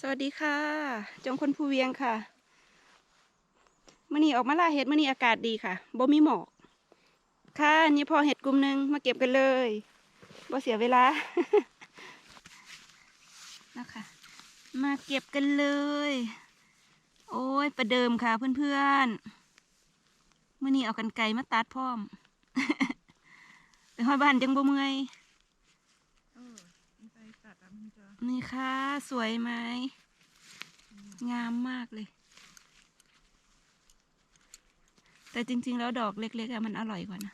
สวัสดีค่ะ จงคนภูเวียงค่ะมื่อนี้ออกมาล่าเห็ดมื่อนี้อากาศดีค่ะบ่มีหมอก ค่ะนี่พอเห็ดกลุ่มหนึ่งมาเก็บกันเลยบ่เสียเวลานะคะมาเก็บกันเลย โอ้ยประเดิมค่ะเพื่อนๆมื่อนี้เอากันไกลมาตัดพร้อมไปห้อยบ้านจังบ่เมื่อย เออมันไปตัดอะมั นจะนี่ค่ะ สวยไหม งามมากเลย แต่จริง ๆ แล้วดอกเล็กๆอะมันอร่อยกว่านะ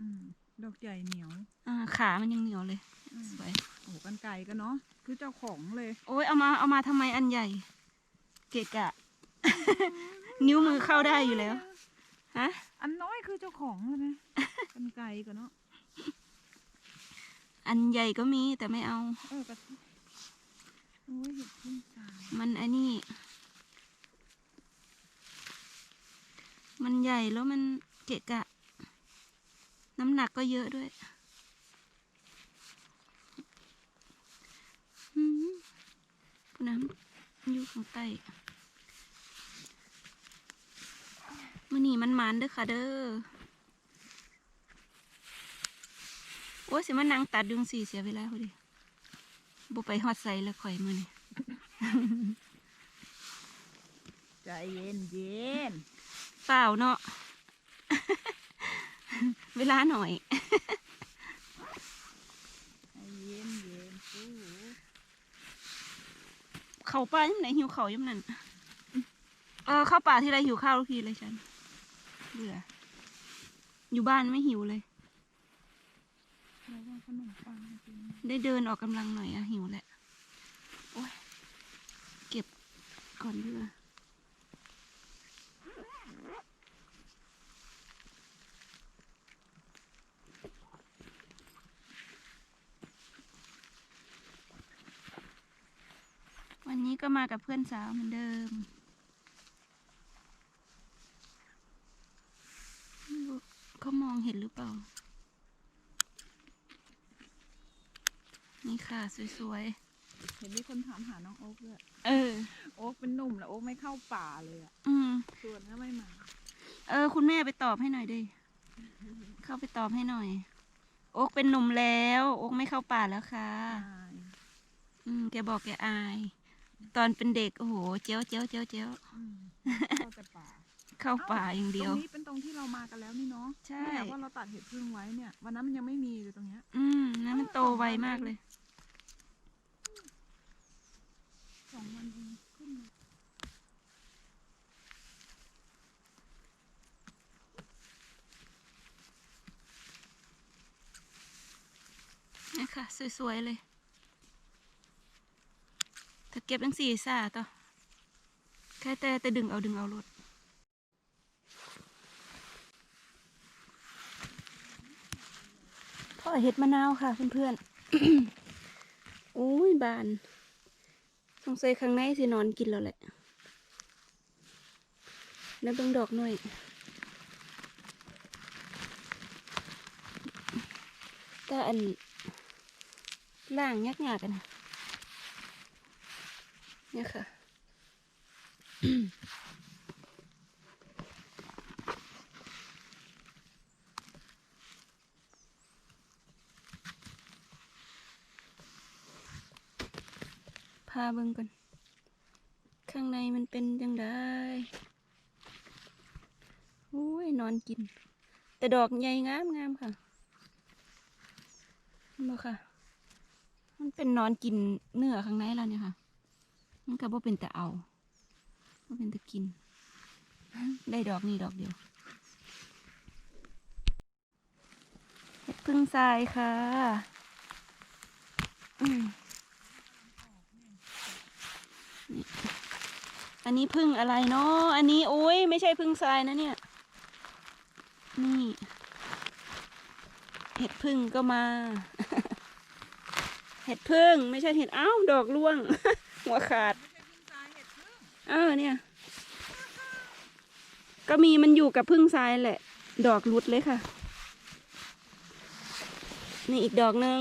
อืมดอกใหญ่เหนียวอ่าขามันยังเหนียวเลย อืมสวย โอ้โหกันไก่กันเนาะคือเจ้าของเลยโอ้ยเอามาเอามาทำไมอันใหญ่ เกะกะ นิ้วมือเข้าได้อยู่แล้ว ฮะ อันน้อยคือเจ้าของเลยนะ กันไก่กันเนาะอันใหญ่ก็มีแต่ไม่เอา เออก็โอ้ยเห็ดขึ้นสาย มันไอ้นี่มันใหญ่แล้วมันเกะกะ น้ำหนักก็เยอะด้วยอืมน้ำอยู่ข้างใต้มันนี่มันหมันเด้อค่ะเด้อ โอ้ยสิมันนั่งตัดยุงสี่เสียเวลาพอดีบ่ไปฮอดใส่แล้วข่อยมือนี่ ใจเย็นเย็นเปล่าเนาะ เวลาหน่อยใจเย็นเย็นสู้เขาป่ายังไหนหิวเขาวยังนั่นเออเข้าป่าที่ไรหิวข้าวทุกทีเลยฉันเบื่ออยู่บ้านไม่หิวเลยแล้วว่าขนมปังจริงได้เดินออกกำลังหน่อยอะหิวแหละ โอ้ยเก็บ ก่อนเบื่อวันนี้ก็มากับเพื่อนสาวเหมือนเดิมเขามองเห็นหรือเปล่า นี่ค่ะ สวย เห็นมีคนถามหาน้องโอ๊กด้วยๆเออ โอ๊กเป็นหนุ่มแล้วโอ๊กไม่เข้าป่าเลยอะอืมส่วนก็ไม่มา เออ คุณแม่ไปตอบให้หน่อยดิ เข้าไปตอบให้หน่อย โอ๊กเป็นหนุ่มแล้ว โอ๊กไม่เข้าป่าแล้วค่ะอายอืม แกบอกแกอาย ตอนเป็นเด็ก โอ้โห เจ้ยวเจ้ยวเจ้ยวเจ้ยวอืมเข้าแต่ป่า เข้าป่าอย่างเดียว ตรงนี้เป็นตรงที่เรามากันแล้วนี่เนาะใช่ เนี่ยว่าเราตัดเห็ดพึ่งไว้เนี่ย วันนั้นมันยังไม่มีเลยตรงเนี้ยอืมนั้นมันโตไวมากเลย ส องวันเองขึ้นมานี่ค่ะ สวย ๆ เลย ถ้าเก็บยังสี่ซาต่อ แค่แต่แต่ดึงเอาดึงเอารถพ่อเห็ดมะนาวค่ะ เพื่อนๆ โอ้ย บาน สงสัยข้างในสินอนกินแล้วแหละ แล้วเบิ่งดอกหน่อย ก็อันล่างยักยากกันนะเนี่ยค่ะ เบิ่งก่อนข้างในมันเป็นยังไงโอ้ยนอนกิน แต่ดอกใหญ่งามงามค่ะเห็นบ่ค่ะ มันเป็นนอนกินเนื้อข้างในแล้วเนี่ยค่ะ มันก็บ่เป็นแต่เอาบ่เป็นแต่กิน ได้ดอกนี่ดอกเดียวเห็ดพึ่งทรายค่ะ อันนี้พึ่งอะไรเนาะอันนี้โอ้ยไม่ใช่พึ่งทรายนะเนี่ย นี่เห็ดพึ่งก็มา เห็ดพึ่งไม่ใช่เห็ดอ้าวดอกร่วง หัวขาดเออเนี่ย ก็มีมันอยู่กับพึ่งทรายแหละ ดอกหลุดเลยค่ะ นี่อีกดอกหนึ่ง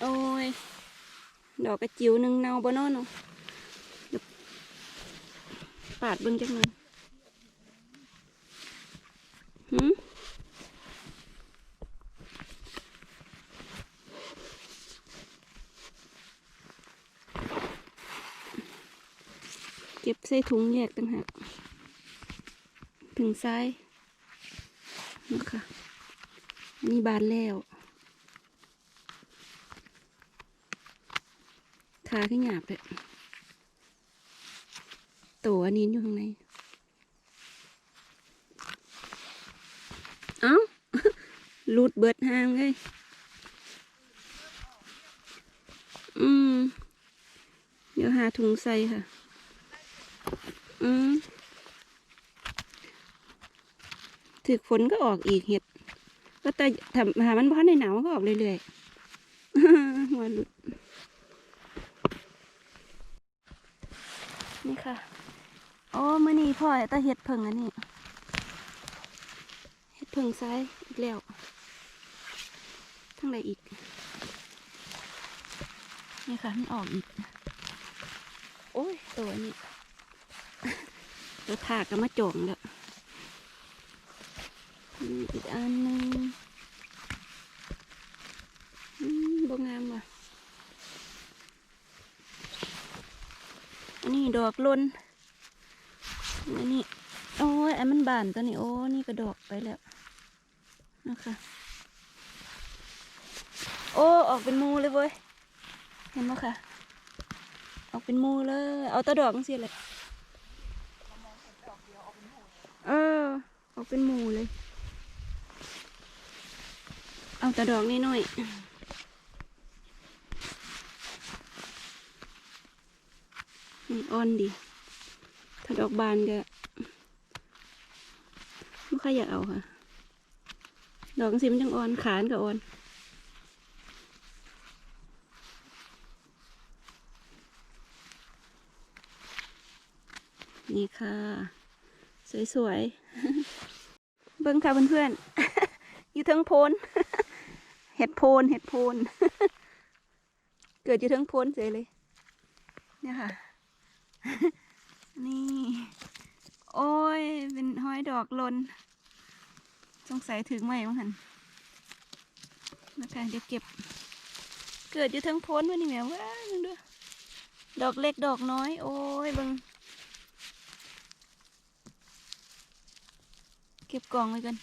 โอกกระจิ๋วหนึ่งเนาบ่นอเนาะเดี๋ยวปาดเบิ่งจักหน่อยหืมเก็บใส่ถุงแยกต่างหากถึงซ้ายนะคะนนี้บานแล้ว ขาขึ้นหยาบเลยตัวอันนี้อยู่ข้างใน เอ้ารูดเบิดหางเลย อืม เดี๋ยวหาถุงใส่ค่ะ อืมถึกฝนก็ออกอีกเห็ด ก็แต่ทำหามันบ้านในหนาวก็ออกเรื่อยๆหัวหลุด นี่ค่ะ โอ้มื่อนี้พ่อตาเห็ดเพิ่งอันนี้เห็ดเพิ่งซ้ายอีกแล้ว ทั้งใดอีก นี่ค่ะมันออกอีก โอ้ยตัวนี้ตัวถากก็มาจ่องแล้วอีกอันนึงอืมบงามว่ะ อันนี้ดอกลนอันนี้โอ้ยอันมันบานตัวนี้โอ้นี่ก็ดอกไปแล้วนะคะโอ้ออกเป็นมูเลยเว้ยเห็นไหมคะออกเป็นมูเลย เอาแตะดอกจังสิเลยเออออกเป็นมูเลย เอาแตะดอกนี่หน่อย อ่อนดี ถ้าดอกบานก็ไม่ค่อยอยากเอาค่ะ ดอกสิมันจังอ่อนขานก็อ่อนนี่ค่ะ สวยๆ เบิ้งค่ะเพื่อนๆ อยู่เทิงโพน เห็ดโพน เห็ดโพน เกิดอยู่เทิงโพนเฉยเลย เนี่ยค่ะ นี่ โอ้ย เป็นห้อย ดอกลนสงสัยถึงไหมมั้งหันนะคะเดี๋ยวเก็บ เกิดอยู่ทั้งพ้นวะนี่แหมว้ามึงดูดอกเล็กดอกน้อย โอ้ยบังเก็บกล่องไว้กัน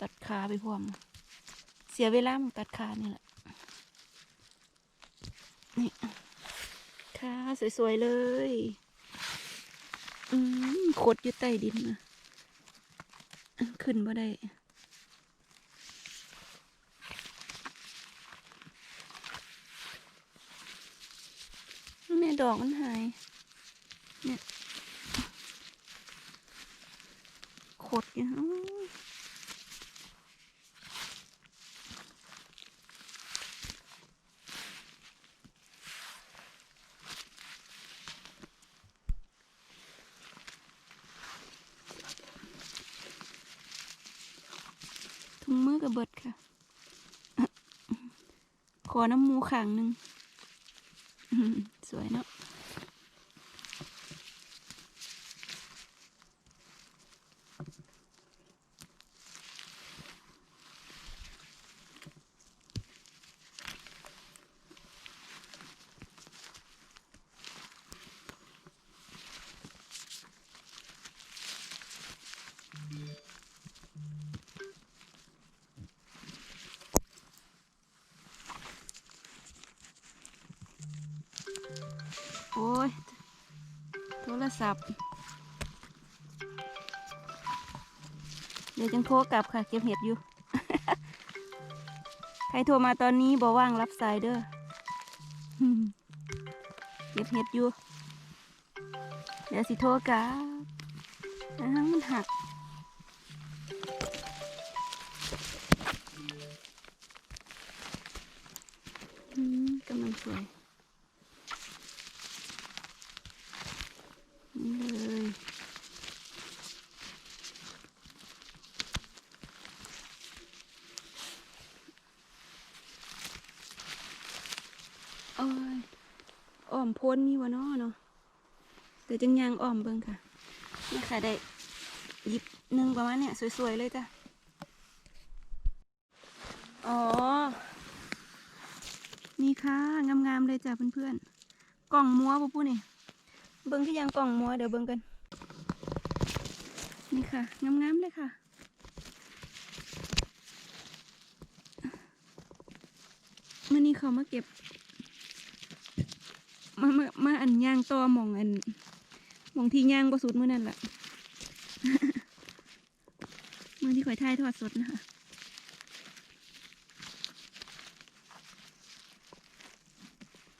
ตัดขาไปพร้อมเสียเวลามึงตัดขานี่แหละ นี่ค่ะสวยๆเลย อืมขดอยู่ใต้ดินนะอันขึ้นบ่ได้ แม่ดอกมันหาย เนี่ยขดอยู่อื้อถุงมือกับเบิดค่ะ ข อน้ำมูขางหนึ่งสวยเนาะ ศัพท์ เดี๋ยวจังโทรกลับค่ะ เก็บเห็ดอยู่ ใครโทรมาตอนนี้บอว่างรับสายเด้อเก็บเห็ดอยู่ เดี๋ยวสิโทรกลับอ้วมันหัก มพ้นมีวะเนาะเนาะเดี๋ยวจังยางอ้อมเบิ่งค่ะนี่ค่ะได้หยิบหนึ่งประมาณเนี่ยสวยๆเลยจ้ะอ๋อ นี่ค่ะงามๆเลยจ้ะเพื่อนๆกล่องมัวปุ๊ปุ๊นี่เบิ้งที่ยังกล่องมัวเดี๋ยวเบิ้งกัน นี่ค่ะงามๆเลยค่ะมื่อนี้เขามาเก็บ มามามาอันย่างตัวหมองอันมองที่ย่างบสุดเมื่อนั่นแหละเมื่อที่ข่อยทายทอดสดนะคะ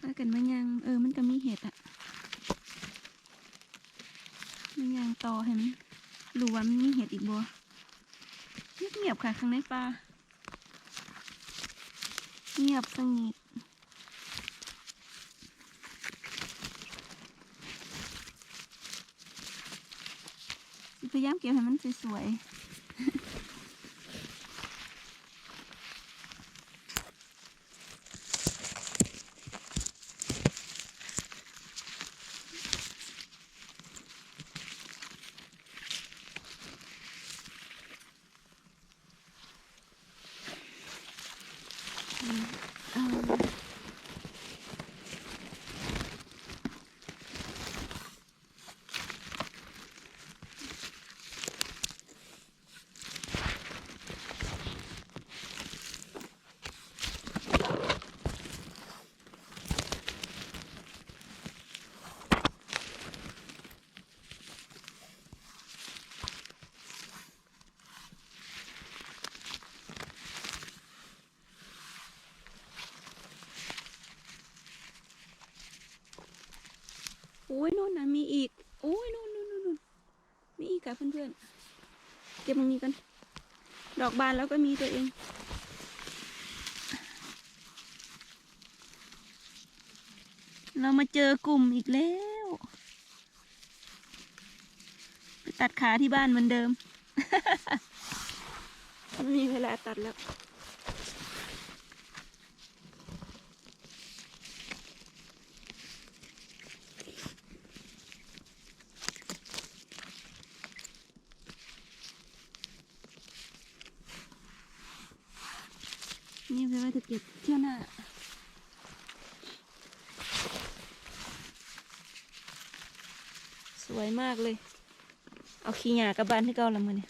ถ้ากันมันยังเออมันก็มีเห็ดอะมันยังต่อเห็นรู้ว่ามันมีเห็ดอีกบัวเงียบๆค่ะข้างในป่าเงียบสงีด ยายามเก็บให้มันสวยๆ อ้ยนู่นนะมีอีกโอ้ยนู่นนู่นนู่นมีอีกค่ะเพื่อนๆเก็บตรงนี้กัน ดอกบานแล้วก็มีตัวเองเรามาเจอกลุ่มอีกแล้ว ไปตัดขาที่บ้านเหมือนเดิม ไม่มีเวลาตัดแล้ว นี่ เป็นว่าจะเก็บเที่ยวหน้าสวยมากเลย เอาขี้หยากลับบ้านที่เกาละมือเนี่ย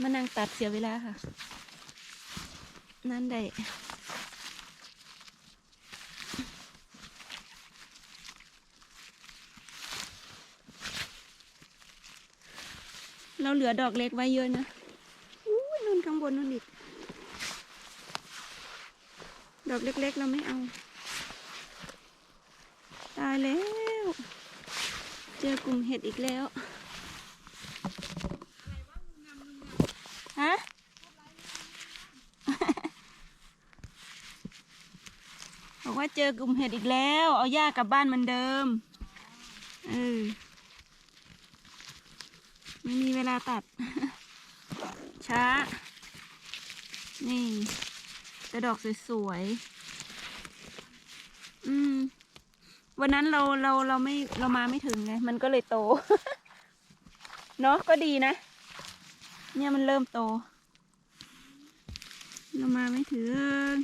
มานั่งตัดเสียเวลาค่ะ นั่นได้เราเหลือดอกเล็กไว้เยอะนะอู้นู่นข้างบนนู่นอีก ด อกเล็ก ๆ เราไม่เอา ตายแล้ว เจอกลุ่มเห็ดอีกแล้ว ฮะ บอกว่าเจอกลุ่มเห็ดอีกแล้ว เอาหญ้ากลับบ้านเหมือนเดิม เออ ไม่มีเวลาตัด ช้า นี่ แต่ดอกสวยๆ อืม วันนั้นเราเราเราไม่เรามาไม่ถึงไง มันก็เลยโต เนาะก็ดีนะ เนี่ยมันเริ่มโต เรามาไม่ถึง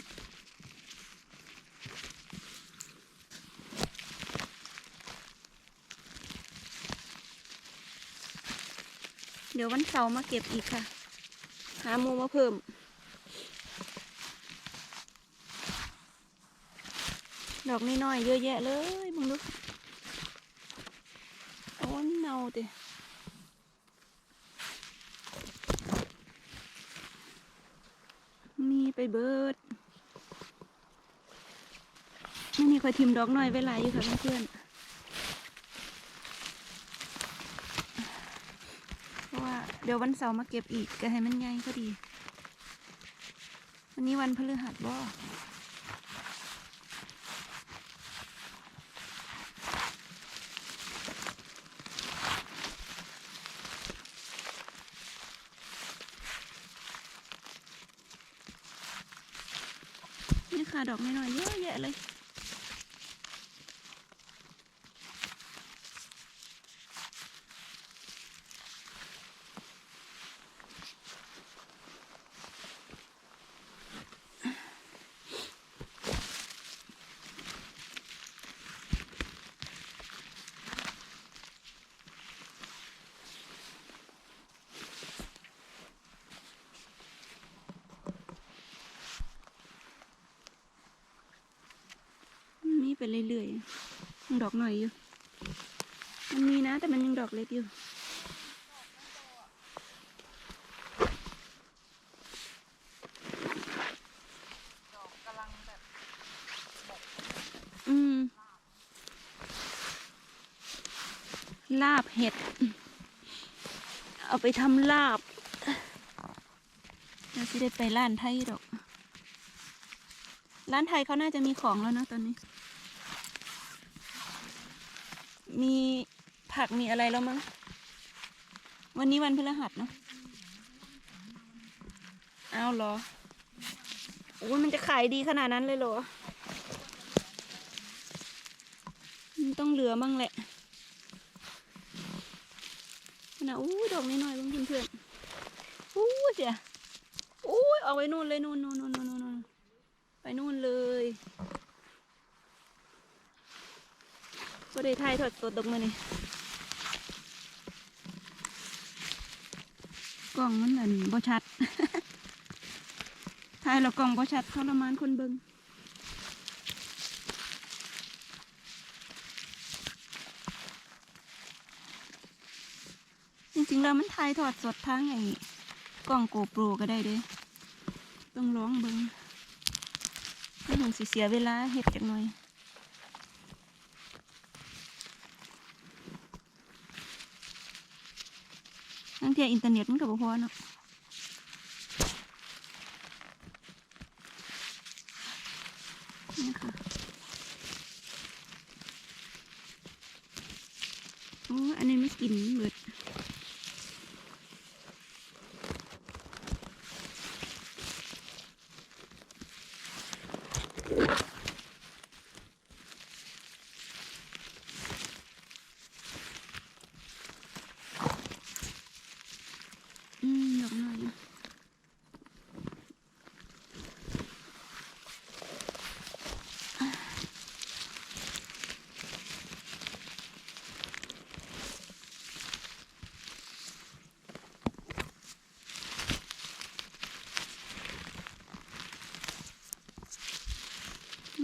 เดี๋ยววันเสาร์มาเก็บอีกค่ะ หาหมูมาเพิ่ม ดอกน้อยๆเยอะแยะเลยมึงดูโอ้ยเน่าติมีไปเบิดไม่มีใครทิมดอกน้อยไว้หลายอยู่ค่ะเพื่อนๆเพราะว่าเดี๋ยววันเสาร์มาเก็บอีกก็ให้มันใหญ่ก็ดี วันนี้วันพฤหัสบ่ ดอกน้อยๆเยอะแยะเลย ไปเรื่อยๆยังดอกหน่อยอยู่ มันมีนะแต่มันยังดอกเล็กอยู่ดอกกำลังแบบลาบเห็ด เอาไปทำลาบเราจะได้ไปร้านไทยดอก ร้านไทยเขาน่าจะมีของแล้วนะตอนนี้ มีผักมีอะไรแล้วมั้ง วันนี้วันพฤหัสเนาะเอาเหรอโอ้ยมันจะขายดีขนาดนั้นเลยเหรอ มันต้องเหลือมั่งแหละนะอู้ดอกน้อยๆเพื่อนเพื่อนอู้เสียอู้เอาไว้นู่นเลยนู่นนู่นนู่นนู่นไปนู่นเลย ก็ได้ถ่ายทอดสดดอกมือนี่กล้องมันอันบ่ชัดถ่ายแล้วกล้องบ่ชัดทรมานคนเบิงจริงๆแล้วมันถ่ายทอดสดทางไอ้กล้องโกโปรก็ได้เด้ต้องร้องเบิงไม่ถึงสิเสียเวลาเห็ดจักหน่อย ทั้งเทียอินเทอร์เน็ตมันก็บ่พอเนาะนี่ค่ะโอ้อันนี้ไม่กินเบิด อืมดอกหน่อยอยู่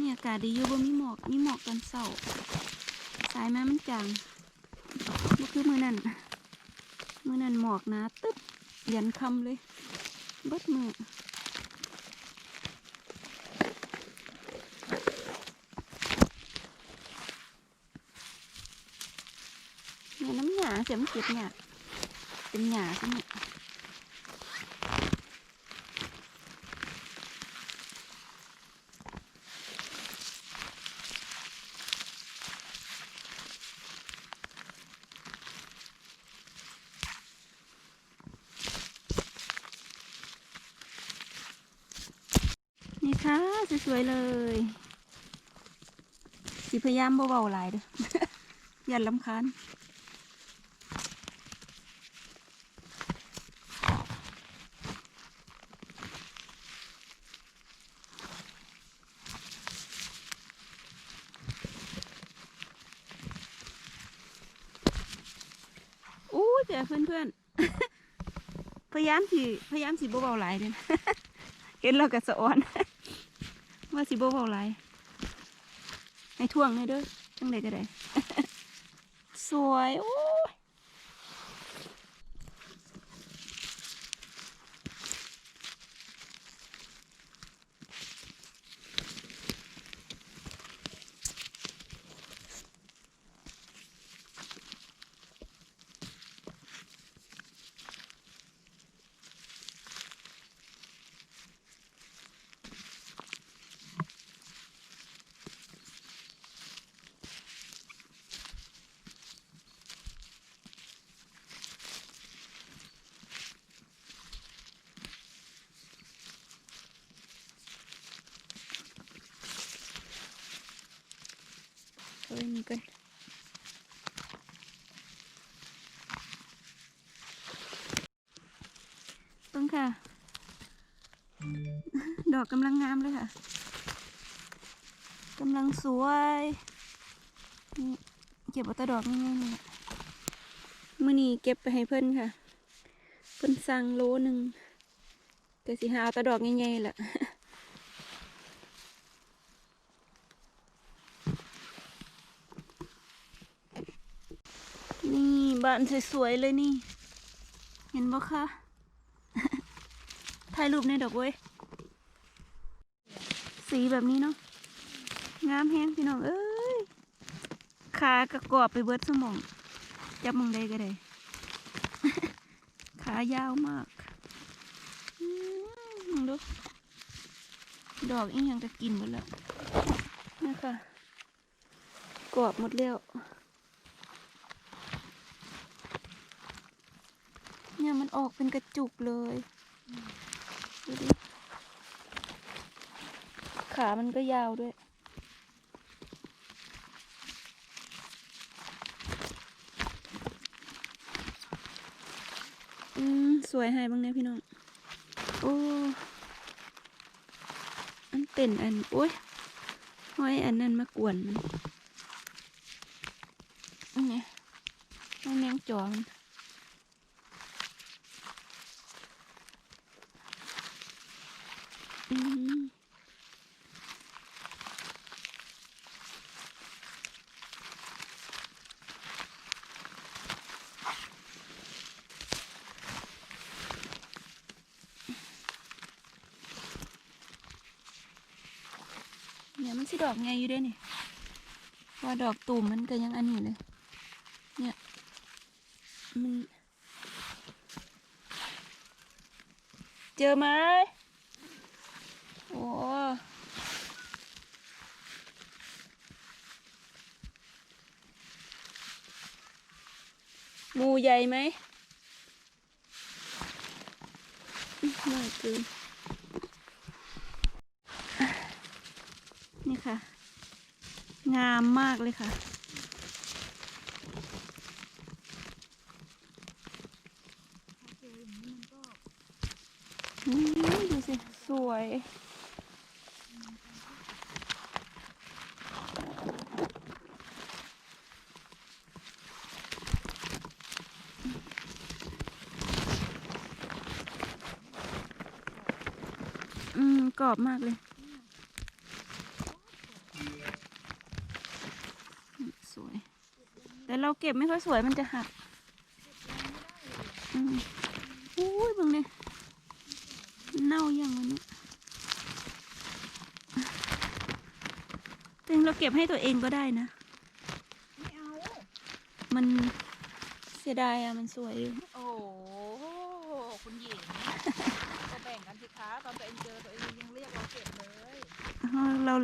นี่อากา ศดีอยู่บ่มีหมอกมีหมอกตอนเช้าสายมามันจางบ่คือมือนั่นมือนั่นหมอกนะตึ๊บยันคำเลยเบิดมือเนี่ยน้ำหยาเสียมเก็บหยเป็นหยาใช่ไหมนี่ค่ะ สวยเลยสิพยายามเบาๆหลายเด้ออย่าลำคาญอู้เดี๋ยวเพื่อนๆพยายามสิพยายามสิเบาๆหลายเด้อเห็นเราก็สะออน ว่าสิบ่เบาหลายให้ท่วงเลยเด้อจังไดก็ได้ สวยโอ้ ยเอ้ยนี่กันต้นค่ะ ดอกกำลังงามเลยค่ะกำลังสวยนี่เก็บเอาแตดอกง่ายๆนี่แหละมื่อนี้เก็บไปให้เพิ่อนค่ะ เพิ่อนสั่งโลหนึ่งก็สิหาเอาแตดอกง่ายๆแหละ บ้านสวยๆเลยนี่ เห็นบ่คะถ่ายรูปในดอกเว้ย สีแบบนี้เนาะ งามแฮงพี่น้อง เอ้ย ขากระกอบไปเบิดสมอง จับมองได้ก็ได้ ขายาวมากมมึงดู ดอกอีหยังก็กินหมดแล้วนี่ค่ะกรอบหมดแล้ว เนี่ยมันออกเป็นกระจุกเลยดูดิขามันก็ยาวด้วย อืม สวยให้บ้างเนี่ยพี่น้อง โอ้ อันเป็นอัน โอ้ยห้อยอันนั้นมากวนมันอันนี้ห้อยแมงจอมันอืม เนี่ยมันสิดอกไงอยู่เด้วยนี่ว่าดอกตูมมันก็ยังอันนี้เลย เนี่ยมันเจอไหมโอ้งู ใหญ่ไหมอื้อไม่เกินนี่ค่ะ งามมากเลยค่ะ ดูสิ สวย รอบมากเลย สวย แต่เราเก็บไม่ค่อยสวยมันจะหักอืมอุ้ยบังเนี่ยเน่ายังวะเนี่ยจริงเราเก็บให้ตัวเองก็ได้นะ ไม่เอา มันเสียดายอะมันสวยอยู่ โอ้โหคุณหญิง ก็แบ่งกันสิคะตอนตัวเองเจอตัวเอง ยังเรียกเราเก็บเลยเรา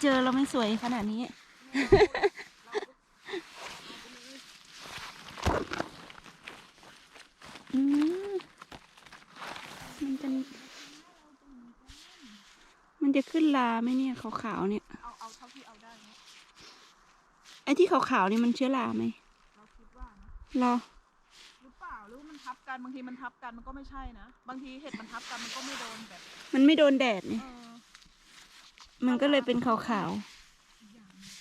เจอเราไม่สวยขนาดนี้ อืมมันจะมันจะขึ้นลาไหมเนี่ยขาวๆเนี่ย เอาเอาเท่าที่เอาได้นะไอ้ที่ขาวๆนี่มันเชื้อราไหมเราคิดว่านะ รอ กันบางทีมันทับกันมันก็ไม่ใช่นะ บางทีเห็ดมันทับกันมันก็ไม่โดนแบบมันไม่โดนแดดเนี่ยเออมันก็เลยเป็นขาวอีกอย่างหนึ่ง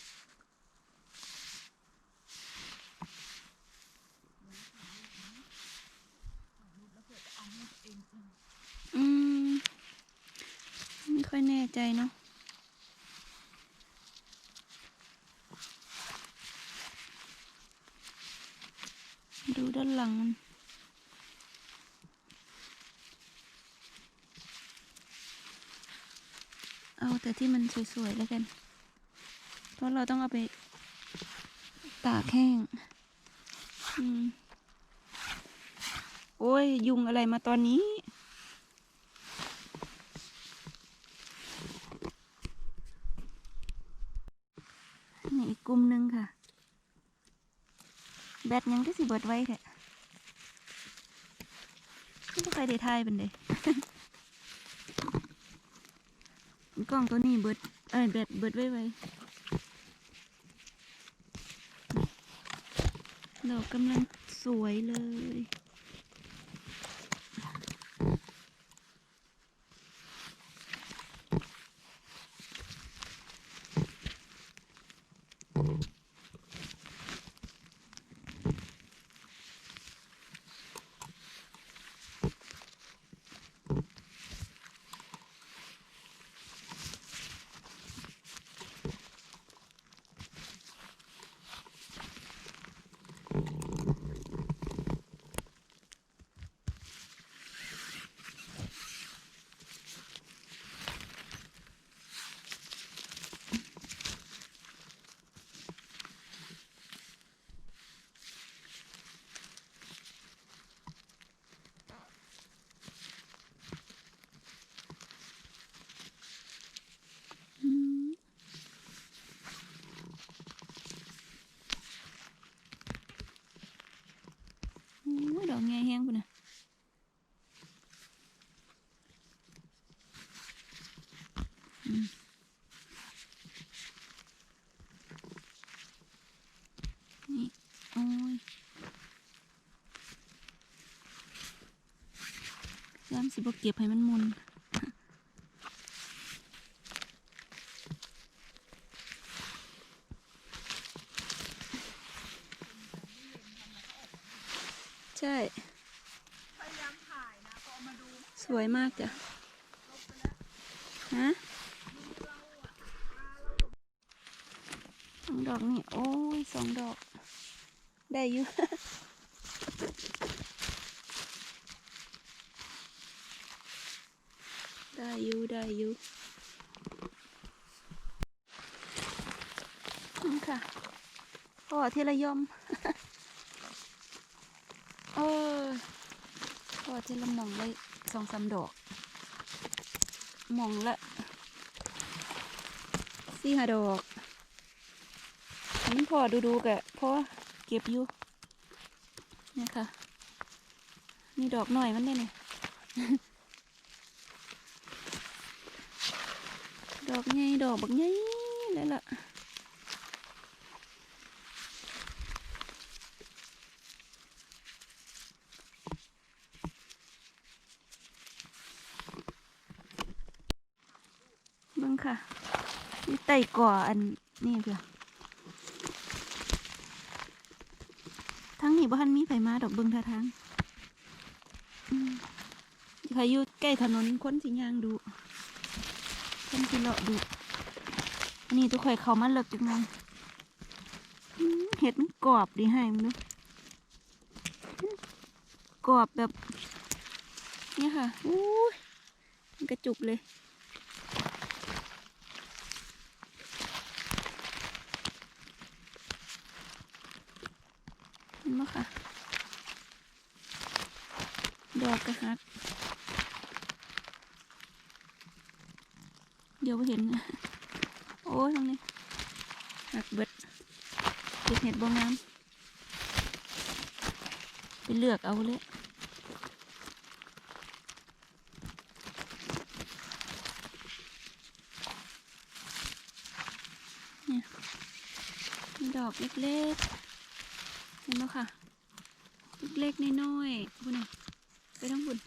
แล้วเกิดจะเอาให้ตัวเองเออๆอืมไม่ค่อยแน่ใจเนาะดูด้านหลังมัน เอาแต่ที่มันสวยๆแล้วกัน เพราะเราต้องเอาไปตากแห้ง อืม โอ้ย ยุงอะไรมาตอนนี้นี่อีกกลุ่มหนึ่งค่ะ แบตยังก็สิเบิดไว้แท้ไม่ใครได้ทายเป็นเด กล้องตัวนี้เบิด เอ้ยแบตเบิดไว้ไว้ดอกกำลังสวยเลย แง่แห้งปุ่นนะนี่ โอ้ยย่ามสิบเก็บให้มันมุน จ้ะฮะสองดอกนี่ โอ้ยสองดอก ได้อยู่ได้อยู่ได้อยู่นี่ค่ะพ่อที่ระยมเออพ่อที่ละหมองไว้ สองสาดอก มองละสี่ห้าดอกอันนี้พอดูดูกะพอเก็บอยู่เนี่ยค่ะนี่ดอกหน่อยมันเนี่ยเนี่ยดอกใหญ่ดอกบักใหญ่เลยล่ะ เบิ่งค่ะนี่ไต่ก่ออันนี่เพื่อทั้งนี้บ้านมีไผมาดอกเบิ่งท่าทางใครอยู่ใกล้ถนนคนสิยางดูคนสิเลาะดูอันนี้ทุกข่อยเขามาเลิกจังไงเห็ดมันกรอบดีให้มันดูกรอบแบบเนี่ยค่ะอู้กระจุกเลย เห็นไหมค่ะ ดอกกระหัก เดี๋ยวบ่เห็น โอ้ยตรงนี้หักเบิดเก็ บเห็ดบงงามไปเลือกเอาเลยเนี่ยดอกเล็กๆเห็นไหมค่ะ เล็กๆน้อยๆบุญน่ะไปทั้งบุญ